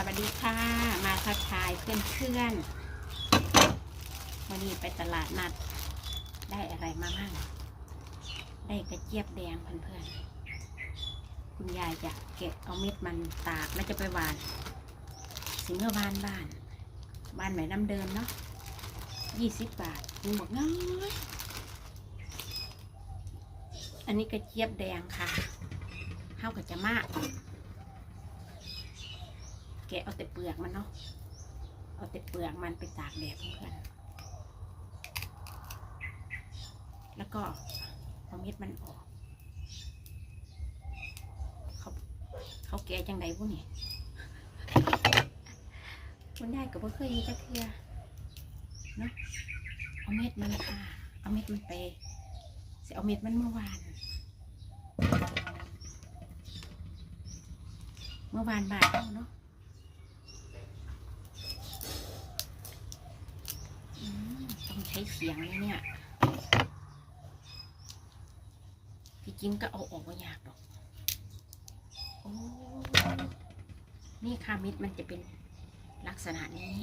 สวัสดีค่ะ มาทักทายเพื่อนเพื่อนๆ วันนี้ไปตลาดนัด ได้อะไรมาบ้าง ได้กระเจี๊ยบแดงเพื่อนๆ คุณยายจะเก็บเอาเม็ดมันตากแล้วจะไปหวาน สิงเมื่อวานบ้าน บ้านไหนน้ำเดิมเนาะยี่สิบบาทคุณบอกน้อยอันนี้กระเจี๊ยบแดงค่ะเข้ากับจะมาก แกะเอาแต่เปลือกมันเนาะ เอาแต่เปลือกมันไปตากแดดเพื่อนแล้วก็เอาเม็ดมันออก เขาเขาแกะจังไดพวกนี้มันได้กับว่าเคยมีจักเทือเนาะเอาเม็ดมันค่ะ เอาเม็ดมันไปสิเอาเม็ดมันเมื่อวาน เมื่อวานบ่ายเอาเนาะ อืมต้องใช้เสียงเลยเนี่ยที่จริงก็เอาออกว่ายากหรอกโอ้นี่ค่ะเม็ดมันจะเป็นลักษณะนี้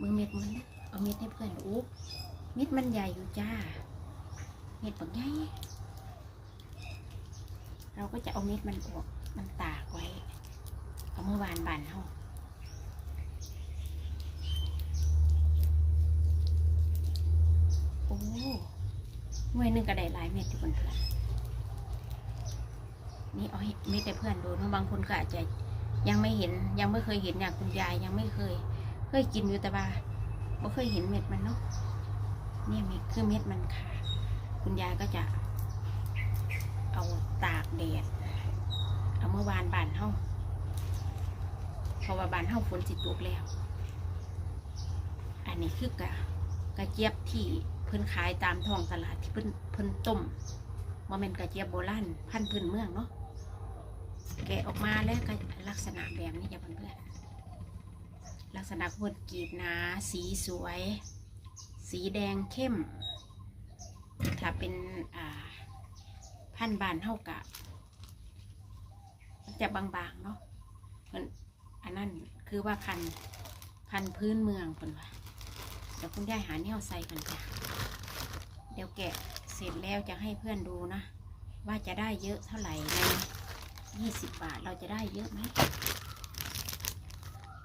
มือเม็ดมันนเอาเม็ดให้เพื่อนดูเม็ดมันใหญ่อยู่จ้า เม็ดปักใหญ่เราก็จะเอาเม็ดมันออกมันตากไว้ เอาเมื่อวานบานเท่า โอ้ หน่วยหนึ่งก็ได้หลายเม็ดอยู่บนเพื่อนนี่เอาให้เม็ดให้เพื่อนดูนะบางคนก็อาจจะยังไม่เห็น ยังไม่เคยเห็นอย่างคุณยายยังไม่เคย เคยกินอยู่แต่ว่าไม่เคยเห็นเม็ดมันเนาะนี่เม็ดคือเม็ดมันค่ะ คุณยายก็จะ เอาตากแดดเอาเมื่อวานบานเฮาเพราะว่าบานเฮาฝนสิตกแล้ว อันนี้คือกะกระเจี๊ยบที่ เพิ่นขายตามท้องตลาดที่เพิ่นเพิ่นต้มว่าเป็นกระเจี๊ยบโบราณพันธุ์พื้นเมืองเนาะแกะออกมาแล้วก็ลักษณะแบบนี้จะเพื่อนลักษณะพวดกรีบหนาสีสวย สีแดงเข้ม ถ้าเป็นอ่าพันธุ์บานเท่ากะมันจะบางๆเนาะเพิ่นอันนั้นคือว่าพันพันพื้นเมืองเพิ่นว่าเดี๋ยวคุณยายหาแนวใส่กันค่ะ ดี๋ยวแกะเสร็จแล้วจะให้เพื่อนดูนะ ว่าจะได้เยอะเท่าไหร่ในยี่สิบบาทเราจะได้เยอะไหม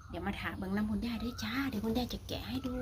เดี๋ยวมาถามเบิ้งน้ำคุณยาด้วยจ้า เดี๋ยวคุณยาจะแกะให้ดู